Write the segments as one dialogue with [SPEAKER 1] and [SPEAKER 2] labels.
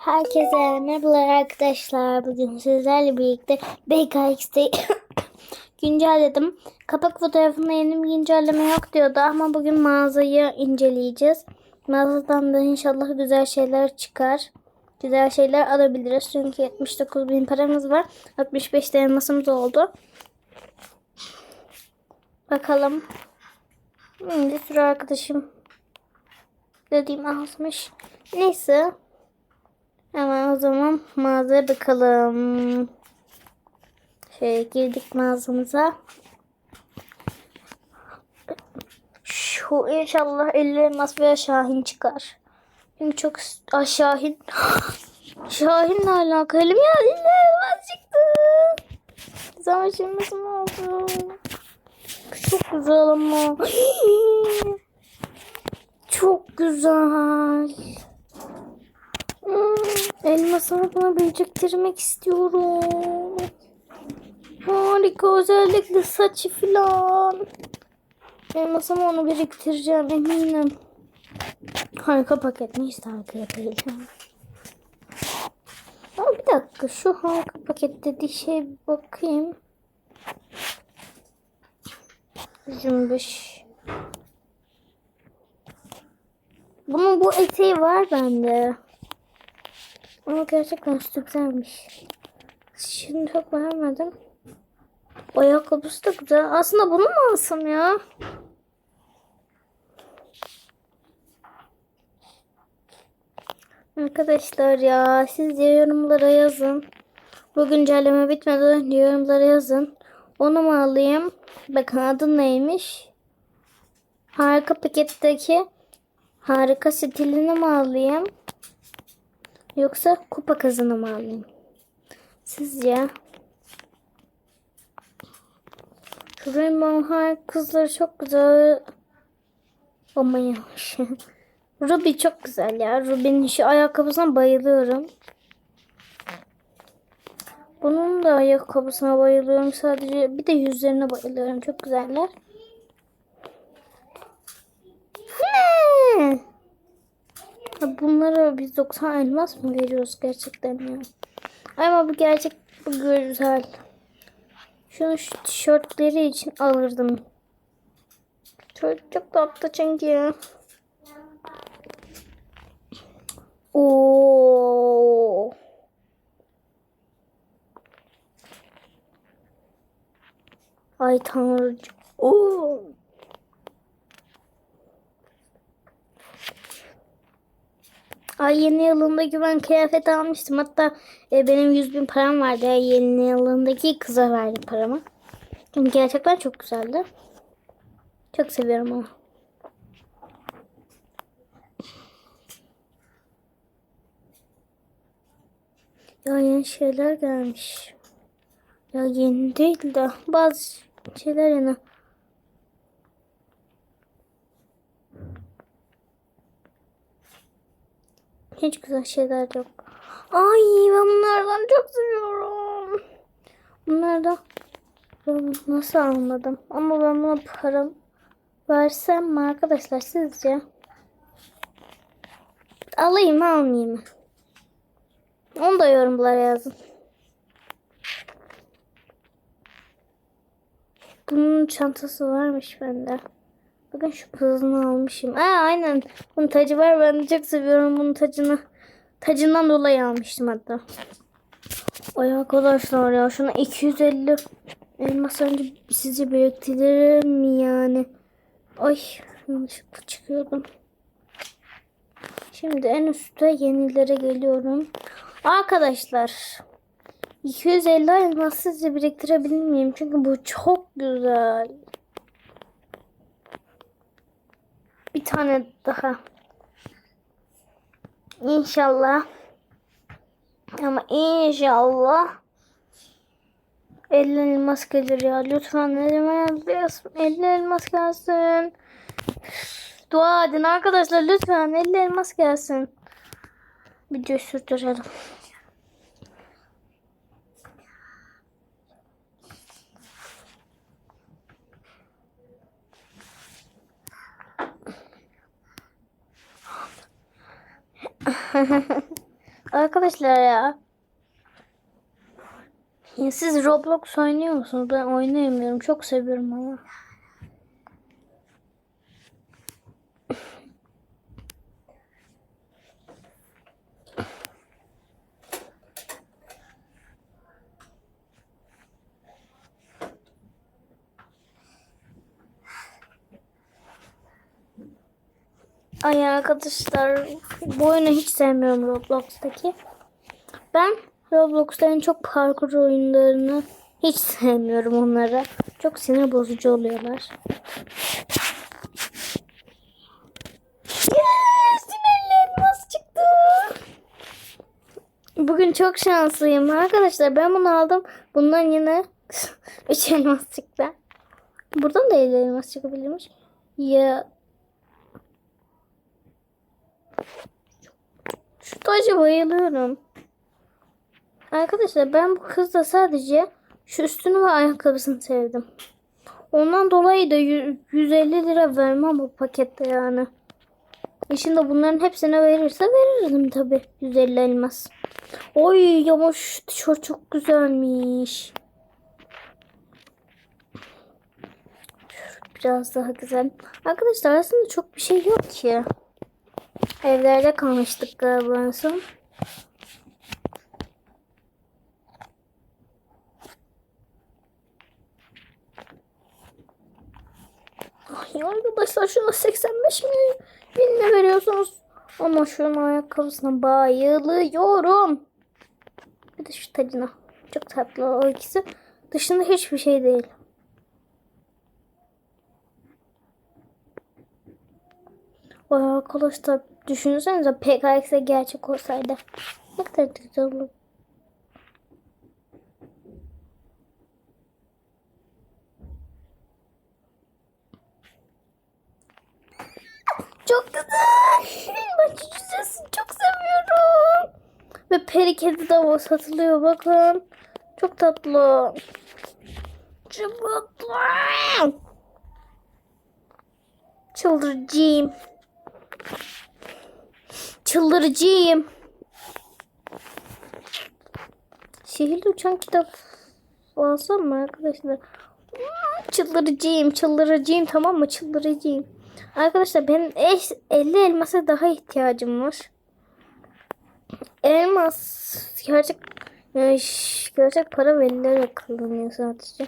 [SPEAKER 1] Herkese merhabalar arkadaşlar. Bugün sizlerle birlikte BKX'de güncelledim. Kapak fotoğrafında yeni bir güncelleme yok diyordu ama bugün mağazayı inceleyeceğiz. Mağazadan da inşallah güzel şeyler çıkar. Güzel şeyler alabiliriz. Çünkü 79 bin paramız var. 65 de elmasımız oldu. Bakalım. Bir sürü arkadaşım dediğim azmış. Neyse. Hemen o zaman mağazaya bakalım. Şöyle girdik mağazamıza. Şu inşallah 50 elmas veya Şahin çıkar. Çünkü çok Aa, Şahin. Şahin'le alakalı ya? 50 elmas çıktı. Zaman şimdi oldu? Çok güzel ama. Çok güzel. Elmasımı buna biriktirmek istiyorum. Harika özellikle saçı filan. Elmasımı onu biriktireceğim eminim. Harika paket neyse harika yapacağım. Ama bir dakika şu harika paket dediği şey bakayım. Cümbüş. Bunun bu eteği var bende. Ama gerçekten üstü güzelmiş. Şimdi çok beğenmedim. O ayakkabısı da güzel. Aslında bunu mu alsam ya? Arkadaşlar ya siz de yorumlara yazın. Bu güncelleme bitmeden yorumlara yazın. Onu mu alayım? Bakın adı neymiş? Harika paketteki harika stilini mi alayım? Yoksa kupa kazını mı alayım? Sizce? Şu Rainbow High kızları çok güzel. Ama yavaş. Ruby çok güzel ya. Ruby'nin şu ayakkabısına bayılıyorum. Bunun da ayakkabısına bayılıyorum sadece. Bir de yüzlerine bayılıyorum. Çok güzeller. Biz 90 elmas mı veriyoruz gerçekten ya? Ama bu gerçek bu güzel. Şunu şu tişörtleri için alırdım. Çok, çok tatlı çünkü. Oo. Ay tanrıcığım. Oo. Ay yeni yılındaki ben kıyafet almıştım. Hatta e, benim 100 bin param vardı. ya, Yeni yılındaki kıza verdim paramı. Çünkü gerçekten çok güzeldi. Çok seviyorum onu. Ya yeni şeyler gelmiş. Ya yeni değil de bazı şeyler yeni. Hiç güzel şeyler yok. Ay ben bunlardan çok seviyorum. Bunlardan ben nasıl almadım? Ama ben buna param versem mi arkadaşlar sizce? Alayım mı almayayım mı? Onu da yorumlara yazın. Bunun çantası varmış bende. Bakın şu pızını almışım. Aa, aynen. Bunun tacı var. Ben çok seviyorum bunun tacını. Tacından dolayı almıştım hatta. Ay arkadaşlar ya şuna 250 elmas önce sizce biriktirilir mi yani? Ay yanlışlıkla çıkıyordum. Şimdi en üstte yenilere geliyorum. Arkadaşlar 250 elmas sizce biriktirebilir miyim? Çünkü bu çok güzel. Bir tane daha. İnşallah. Ama inşallah 50 elmas gelir ya. Lütfen elmas 50 elmas gelsin. Dua edin arkadaşlar lütfen 50 elmas gelsin. Videoyu sürdürelim. Arkadaşlar ya. ya siz Roblox oynuyor musunuz? Ben oynayamıyorum. Çok seviyorum ama. Ay arkadaşlar bu oyunu hiç sevmiyorum Roblox'taki. Ben Roblox'ta en çok parkur oyunlarını hiç sevmiyorum onları. Çok sinir bozucu oluyorlar. Yes! Yine elmas çıktı. Bugün çok şanslıyım arkadaşlar. Ben bunu aldım. Bundan yine 3 elmas çıktı. Buradan da 50 elmas çıkabilirmiş. Ya Şu taca bayılıyorum. Arkadaşlar ben bu kızda sadece şu üstünü ve ayakkabısını sevdim. Ondan dolayı da yü- 150 lira vermem bu pakette yani. E şimdi bunların hepsine verirse verirdim tabi 150 elmas. Oy ama şu tişört çok güzelmiş. Biraz daha güzel. Arkadaşlar aslında çok bir şey yok ki. Evlerde kalmıştık galiba en son. Ay arkadaşlar şuna 85 mi bin mi veriyorsunuz? Ama şunun ayakkabısına bayılıyorum. Bir de şu tacına. Çok tatlı o ikisi. Dışında hiçbir şey değil. Vay arkadaşlar düşünsenize PKX gerçek olsaydı. Ne kadar güzel olur. Çok güzel. Ben cücesini çok seviyorum. Ve peri kedi de satılıyor bakın. Çok tatlı. Çok tatlı. Çıldırıcıyım. Çıldırıcıyım. Şehirde uçan kitap alsam mı arkadaşlar? Çıldırıcıyım, çıldırıcıyım tamam mı? Çıldırıcıyım. Arkadaşlar benim eş, 50 elmasa daha ihtiyacım var. Elmas gerçek e, gerçek para verilerek kullanıyor sadece.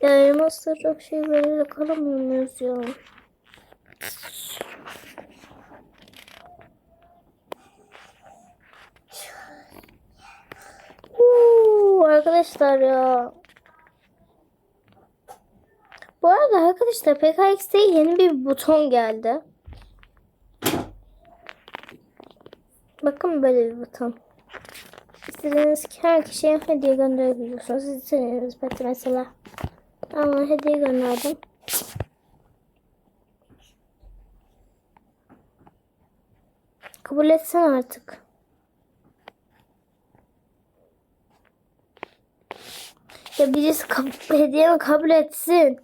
[SPEAKER 1] Ya elmasla çok şey vererek alamıyor ya? Uuu, arkadaşlar ya. Bu arada arkadaşlar PKX'de yeni bir buton geldi. Bakın böyle bir buton. İstediğiniz her kişiye hediye gönderebiliyorsunuz. İstediğiniz mesela. Ama hediye gönderdim. Kabul etsen artık. Ya birisi kabul, hediyemi kabul etsin.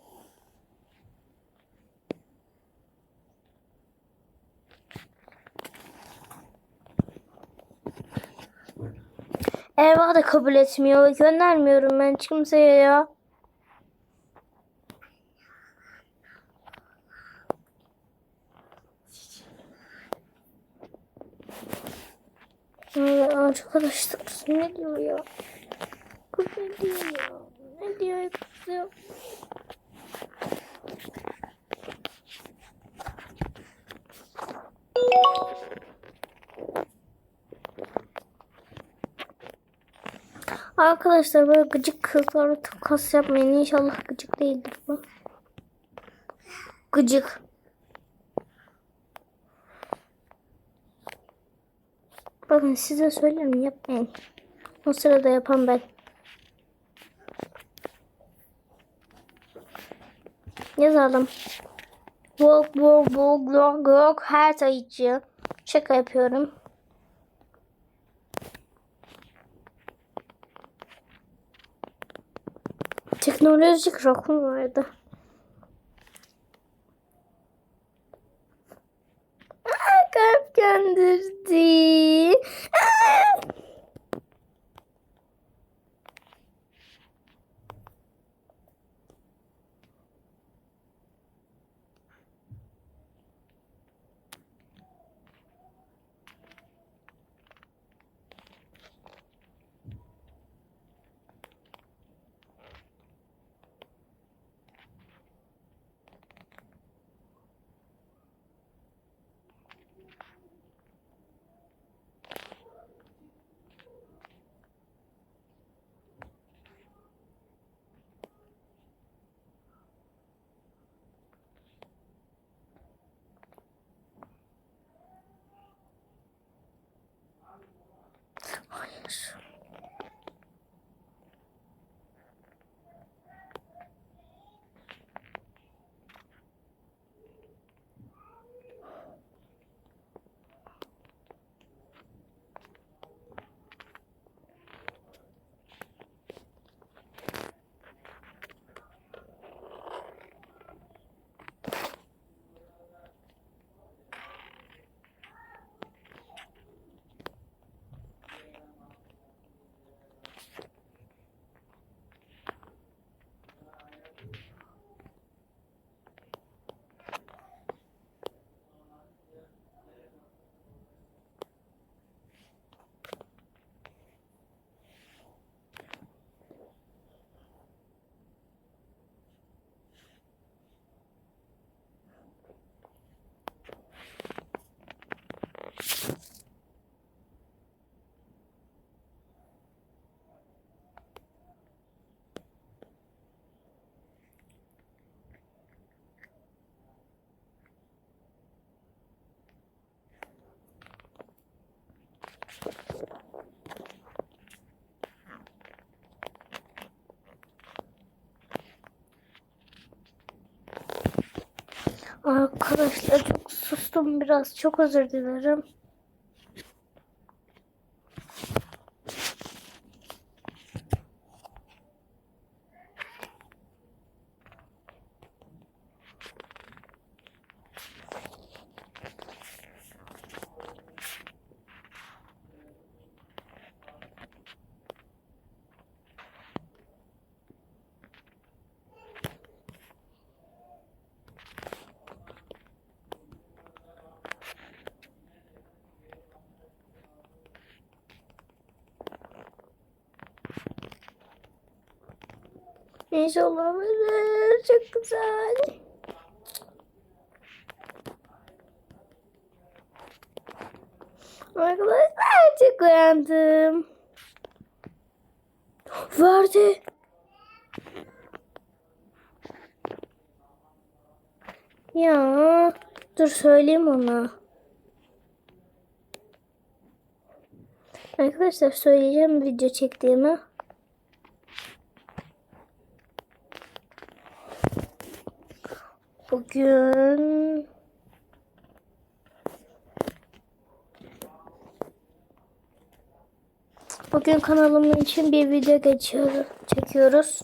[SPEAKER 1] Erva da kabul etmiyor. Göndermiyorum ben kimseye ya. Ay, arkadaşlar ne diyor ya? Kız ne diyor ya? Ne diyor kız ya? Arkadaşlar böyle gıcık kızlara takas yapmayın. İnşallah gıcık değildir bu. Gıcık. Bakın size söylerim yapmayın. O sırada yapan ben. Yazalım. Walk, walk, walk, walk, walk her sayıcı. Şaka yapıyorum. Teknolojik rakun vardı. uyandırdı. Aa! Hayır. Arkadaşlar çok sustum biraz. Çok özür dilerim. İnşallah verir. Çok güzel. Arkadaşlar çok uyandım. Verdi. Ya dur söyleyeyim ona. Arkadaşlar söyleyeceğim video çektiğimi. Bugün Bugün kanalım için bir video geçiyoruz, çekiyoruz.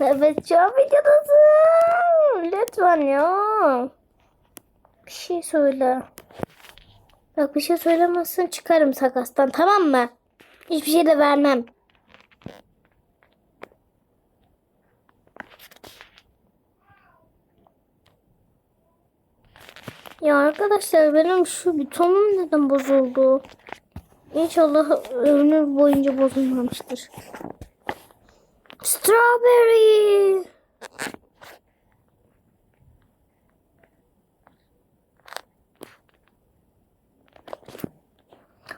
[SPEAKER 1] Evet şu an videodasın. Lütfen ya. Bir şey söyle. Bak bir şey söylemezsen çıkarım sakastan tamam mı? Hiçbir şey de vermem. Ya arkadaşlar benim şu butonum neden bozuldu? İnşallah ömür boyunca bozulmamıştır. Strawberry.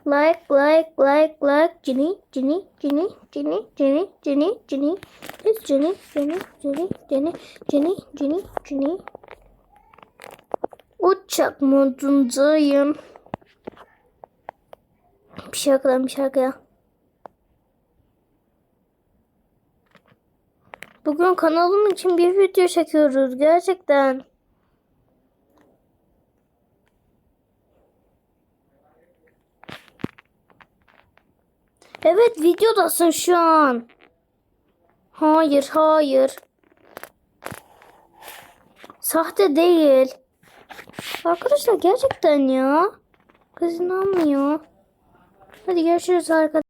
[SPEAKER 1] Like, like, like, like. Ginny, Ginny, Ginny, Ginny, Ginny, Ginny, Ginny. It's Ginny, Ginny, Ginny, Ginny, Ginny, Ginny, Ginny. Uçak modundayım. Bir şarkıdan bir şarkıya. Bugün kanalım için bir video çekiyoruz gerçekten. Evet videodasın şu an. Hayır hayır. Sahte değil. Arkadaşlar gerçekten ya. Kız inanmıyor. Hadi görüşürüz arkadaşlar.